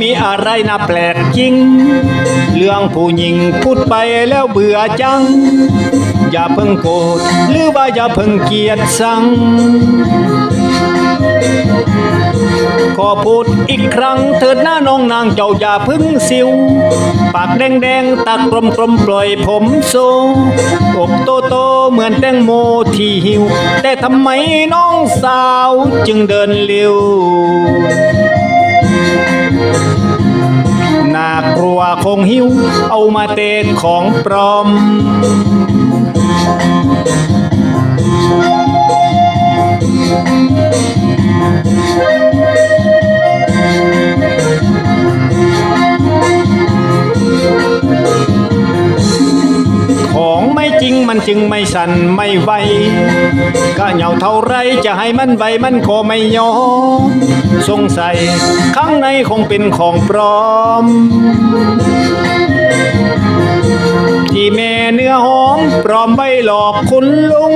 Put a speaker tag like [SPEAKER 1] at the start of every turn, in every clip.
[SPEAKER 1] มีอะไรน่าแปลกจริง เรื่องผู้หญิงพูดไปแล้วเบื่อจัง อย่าเพิ่งโกรธหรือว่าอย่าเพิ่งเกลียดสังขอพูดอีกครั้งเถิดหน้าน้องนางเจ้าอย่าพึ่งสิว ปากแดงแดงตากลมกลมปล่อยผมโซอกโตโตเหมือนแตงโมที่หิว แต่ทำไมน้องสาวจึงเดินเร็วากลัวคงหิว เอามาเตะของปลอม มันจึงไม่สั่นไม่ไหวก็เหงาเท่าไรจะให้มันไหวมันก็ไม่ยอมสงสัยข้างในคงเป็นของปลอม ที่แม่เนื้อหอมปลอมไว้หลอกคุณลุง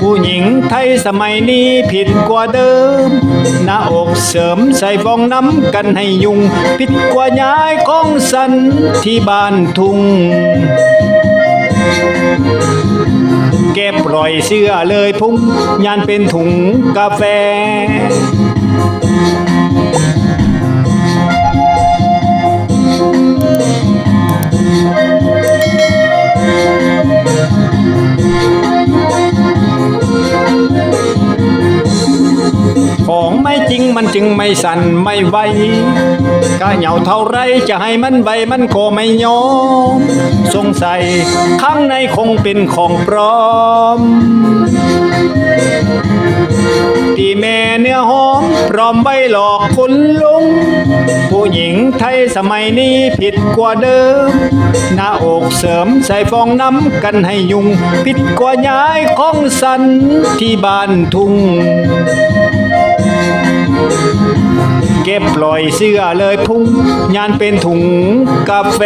[SPEAKER 1] ผู้หญิงไทยสมัยนี้ผิดกว่าเดิม หน้าอกเสริมใส่ฟองน้ำกันให้ยุงผิดกว่าย้ายของสันที่บ้านทุ่ง ปล่อยเสื้อเลยพุ่งยานเป็นถุงกาแฟิงมันจึงไม่สั่นไม่ไหวก็เหงาเท่าไรจะให้มันไหวมันก็ไม่ยอม สงสัยข้างในคงเป็นของปลอมที่แม่เนื้อหอมพร้อมไว้หลอกคุณลุง ผู้หญิงไทยสมัยนี้ผิดกว่าเดิม หน้าอกเสริมใส่ฟองน้ำกันให้ยุงผิดกว่าย้ายของสันที่บ้านทุ่ง เก็บปล่อยเสื้อเลยพุ่งยานเป็นถุงกาแฟ